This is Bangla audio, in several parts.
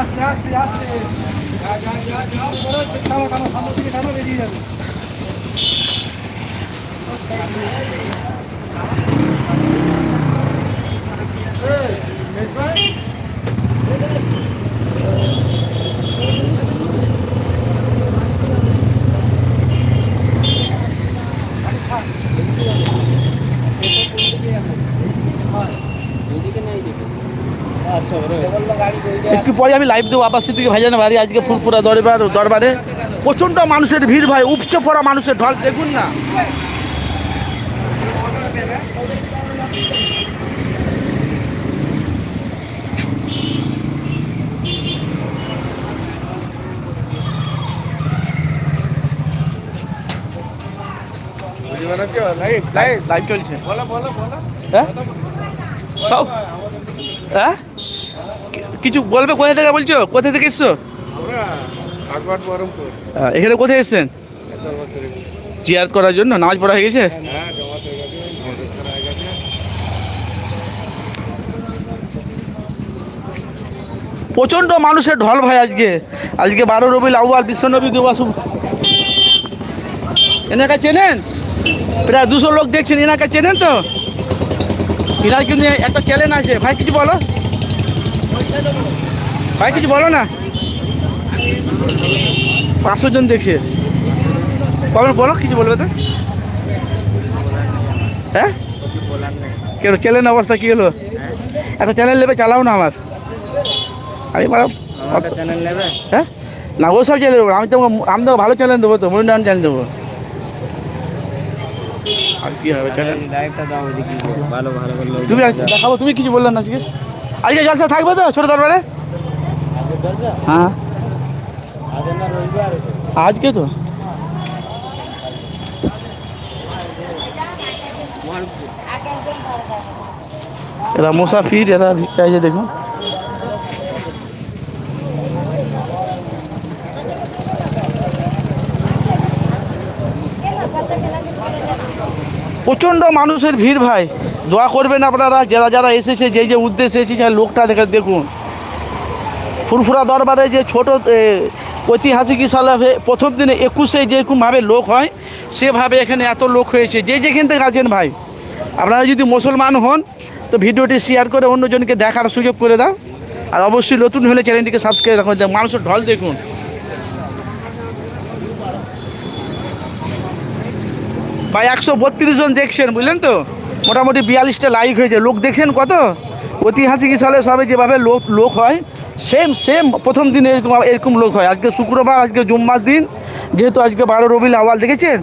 আস্তে আস্তে আস্তে টানো টানো সামনের দিকে টানো বেরিয়ে যাবে Thank you. একটু পরে আমি লাইভ দেবো আবাসী থেকে ভাইজান বাড়ি আজকে ফুলপুরা দরবার দরবারে। প্রচণ্ড মানুষের ভিড় ভাই উপচে পড়া মানুষের ঢল দেখুন না। লাইভ চলছে। বলো বলো বলো। হ্যাঁ? সব? হ্যাঁ? কিছু বলবে কোথা থেকে বলছো? কোথা থেকে এসছো? আহ, এখানে কোথায় এসছেন? জিয়ারত করার জন্য? নামাজ পড়া হয়ে গেছে? হ্যাঁ হয়ে হয়ে প্রচণ্ড মানুষের ঢল ভাই আজকে। আজকে বারো রবি আউয়াল বিশ্বনবী দিবস। এনাকে চেনেন? প্রায় দুশো লোক দেখছেন এনাকে চেনেন তো? এনার কিন্তু একটা চ্যালেঞ্জ আছে ভাই কিছু বলো? ভাই কিছু বলো না? পাঁচশো জন দেখছে। কবে বলো কিছু বলবে তো? হ্যাঁ? কেন চ্যানেল অবস্থা কী হলো? একটা চ্যানেল নেবে চালাও না আমার। আমি চ্যানেল নেবে? হ্যাঁ? না ও সব চ্যানেল আমি তো আমি তো ভালো চ্যানেল দেবো তো মনিটান চ্যানেল দেবো। আর কি হবে চ্যানেল ভালো ভালো ভালো তুমি দেখাবো তুমি কিছু বললে না আজকে? আজকে জলসা থাকবে তো ছোটো দরবারে? হ্যাঁ। আজকে তো? এরা মুসাফির এরা ভিক্ষা দেখুন। প্রচণ্ড মানুষের ভিড় ভাই। দোয়া করবেন আপনারা, যারা যারা এসেছে, যে যে উদ্দেশ্যে এসেছে, লোকটা দেখে দেখুন। ফুরফুরা দরবারে যে ছোট ঐতিহাসিক সালে প্রথম দিনে একুশে যেরকমভাবে লোক হয়, সেভাবে এখানে এত লোক হয়েছে। যে যেখান থেকে আছেন ভাই, আপনারা যদি মুসলমান হন, তো ভিডিওটি শেয়ার করে অন্যজনকে দেখার সুযোগ করে দাও। আর অবশ্যই নতুন হলে চ্যানেলটিকে সাবস্ক্রাইব রাখুন মানুষের ঢল দেখুন। ভাই, একশো বত্রিশ জন দেখছেন, বুঝলেন তো? মোটামুটি বিয়াল্লিশটা লাইক হয়েছে। লোক দেখছেন কত? ঐতিহাসিক সালে সবে যেভাবে লোক লোক হয় সেম সেম প্রথম দিন এরকম এরকম লোক হয়। আজকে শুক্রবার, আজকে জুম্মার দিন। যেহেতু আজকে বারো রবিল আওয়াল দেখেছেন?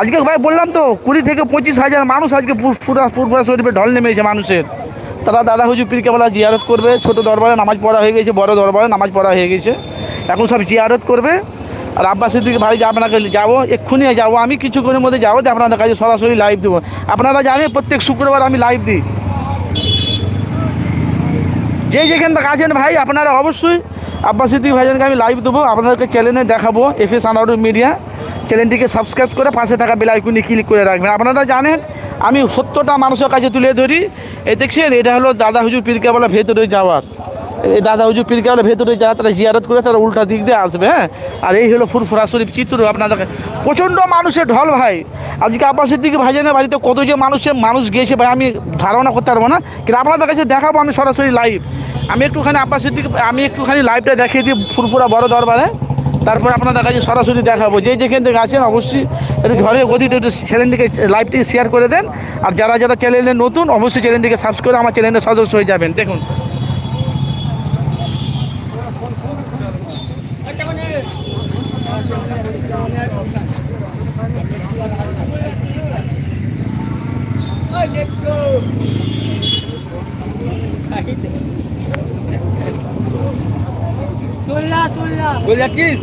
আজকে ভাই, বললাম তো, কুড়ি থেকে পঁচিশ হাজার মানুষ আজকে পুরা, পুরপুরা শরীফে ঢল নেমেছে মানুষের। তারা দাদা হুজুর পীর কেবলা জিয়ারত করবে। ছোট দরবারে নামাজ পড়া হয়ে গেছে, বড় দরবারে নামাজ পড়া হয়ে গেছে। এখন সব জিয়ারত করবে। আর আব্বাসের দিকে ভাই যে আপনাকে যাব, এক্ষুনি যাব, আমি কিছুক্ষণের মধ্যে যাব যে আপনাদের কাছে সরাসরি লাইভ দেবো। আপনারা জানেন প্রত্যেক শুক্রবার আমি লাইভ দিই। যে যেখান থেকে আছেন ভাই, আপনারা অবশ্যই আব্বাস সিদ্দিক ভাইজানকে আমি লাইভ দেবো, আপনাদেরকে চ্যানেলে দেখাবো এফ এস মিডিয়া চ্যানেলটিকে সাবস্ক্রাইব করে পাশে থাকা বেল আইকনে ক্লিক করে রাখবেন। আপনারা জানেন, আমি সত্যটা মানুষের কাছে তুলে ধরি। এই দেখছেন, এটা হলো দাদা হুজুর পীরকাবেলা ভেতরে যাওয়ার। দাদা হুজুর পীর পীরকাবেলা ভেতরে যারা তারা জিয়ারত করে তারা উল্টা দিক দিয়ে আসবে হ্যাঁ? আর এই হলো ফুরফুরা শরীফ চিত্র আপনাদের প্রচণ্ড মানুষের ঢল ভাই। আজকে আব্বাসের দিকে ভাইজানের বাড়িতে কত যে মানুষের মানুষ গিয়েছে ভাই, আমি ধারণা করতে পারব না। কিন্তু আপনাদের কাছে দেখাবো আমি সরাসরি লাইভ আমি একটুখানি আব্বাসের দিকে আমি একটুখানি লাইভটা দেখিয়ে দিই ফুরফুরা বড় দরবারে। তারপর আপনাদের কাছে সরাসরি দেখাবো। যে যেখান থেকে আছেন অবশ্যই একটু ঘরের গতিটা একটু চ্যানেলটিকে লাইভটিকে শেয়ার করে দেন। আর যারা যারা চ্যানেলে নতুন, অবশ্যই চ্যানেলটিকে সাবস্ক্রাইব করে আমার চ্যানেলের সদস্য হয়ে যাবেন। দেখুন। তুললা তুললা বলে যাচ্ছিস